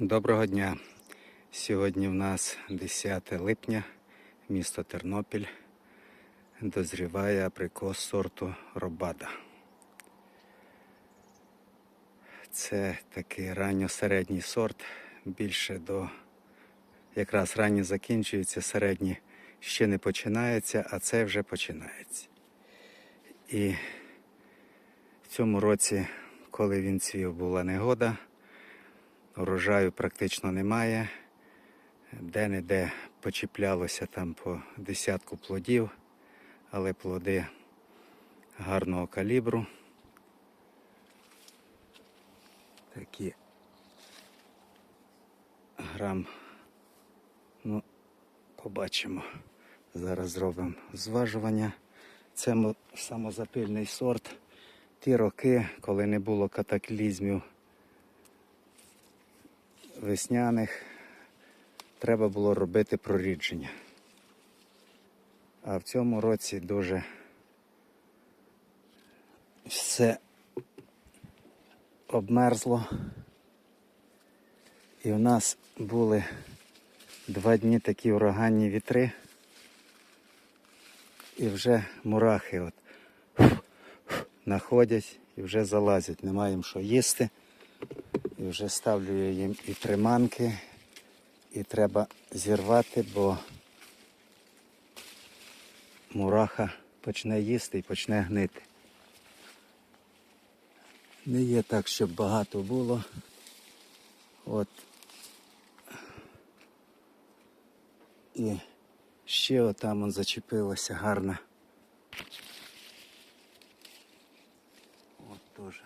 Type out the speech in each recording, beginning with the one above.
Доброго дня. Сьогодні в нас 10 липня, місто Тернопіль. Дозріває абрикос сорту Робада. Це такий ранньо-середній сорт, більше до якраз ранні закінчується, середні ще не починається, а це вже починається. І в цьому році, коли він цвів, була негода. Урожаю практично немає. Де-не-де почіплялося там по десятку плодів, але плоди гарного калібру. Такі грам. Ну, побачимо. Зараз зробимо зважування. Це самозапильний сорт. Ті роки, коли не було катаклізмів весняних треба було робити прорідження. А в цьому році дуже все обмерзло. І в нас були два дні такі ураганні вітри. І вже мурахи от находять і вже залазять, немає їм що їсти. І вже ставлю я їм і приманки, і треба зірвати, бо мураха почне їсти і почне гнити. Не є так, щоб багато було. От. І ще отам он зачепилося гарно. От теж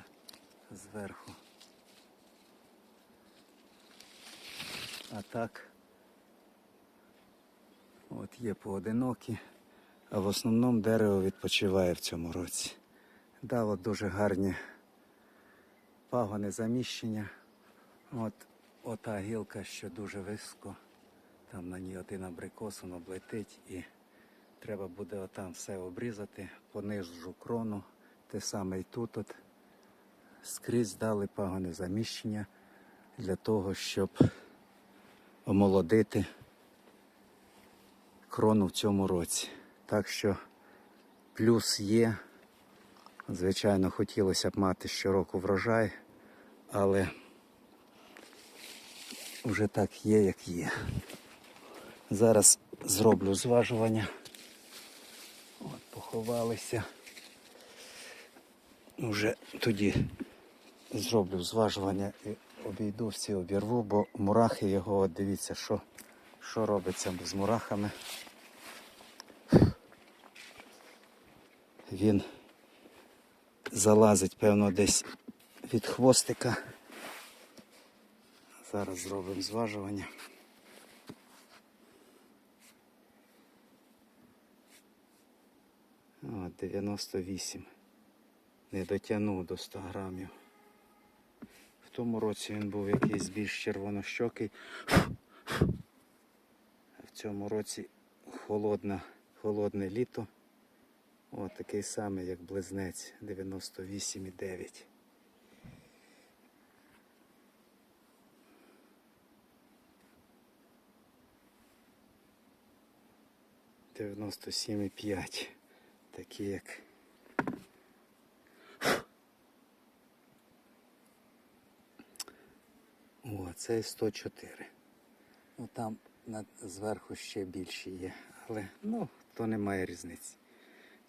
зверху. А так, от є поодинокі, а в основному дерево відпочиває в цьому році. Дало дуже гарні пагони заміщення. От ота гілка, що дуже високо, там на ній один абрикос, воно облетить і треба буде отам все обрізати, понижу крону, те саме і тут от. Скрізь дали пагони заміщення для того, щоб омолодити крону в цьому році. Так що плюс є. Звичайно, хотілося б мати щороку врожай, але вже так є, як є. Зараз зроблю зважування. От, поховалися. Вже тоді зроблю зважування і обійду всі обірву, бо мурахи його, дивіться, що, що робиться з мурахами. Він залазить, певно, десь від хвостика. Зараз зробимо зважування. О, 98. Не дотягнув до 100 грамів. Тому році він був якийсь більш червонощокий. В цьому році холодна, холодне літо. О, такий самий, як близнець 98,9. Дев'яносто сім і п'ять. Такі як О, цей 104. Ну там над, зверху ще більші є. Але ну, то немає різниці.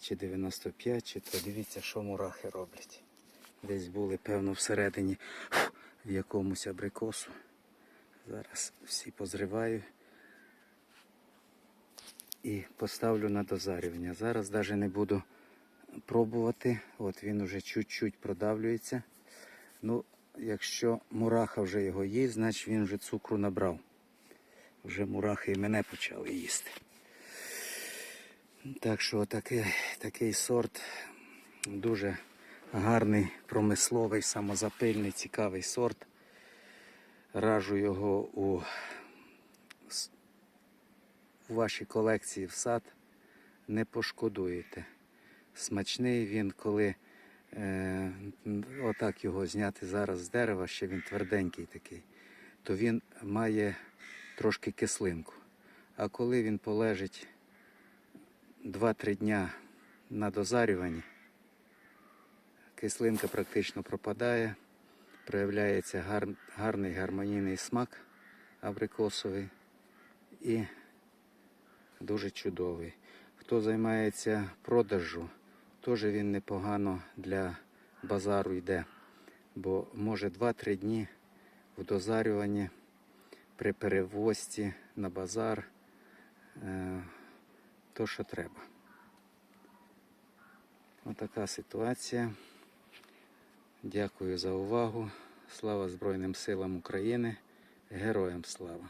Чи 95, чи то дивіться, що мурахи роблять. Десь були, певно, всередині в якомусь абрикосу. Зараз всі позриваю і поставлю на дозарювання. Зараз навіть не буду пробувати. От він уже чуть-чуть продавлюється. Ну, якщо мураха вже його їсть, значить він вже цукру набрав. Вже мурахи і мене почали їсти. Так що такий, такий сорт дуже гарний, промисловий, самозапильний, цікавий сорт. Раджу його у, у вашій колекції в сад. Не пошкодуєте. Смачний він, коли отак його зняти зараз з дерева, ще він тверденький такий. то він має трошки кислинку. А коли він полежить 2-3 дня на дозарюванні, кислинка практично пропадає, проявляється гар, гарний гармонійний смак абрикосовий і дуже чудовий. Хто займається продажу, теж він непогано для базару йде, бо може 2-3 дні в дозарюванні при перевозці на базар е, то, що треба. Отака ситуація. Дякую за увагу. Слава Збройним силам України. Героям слава!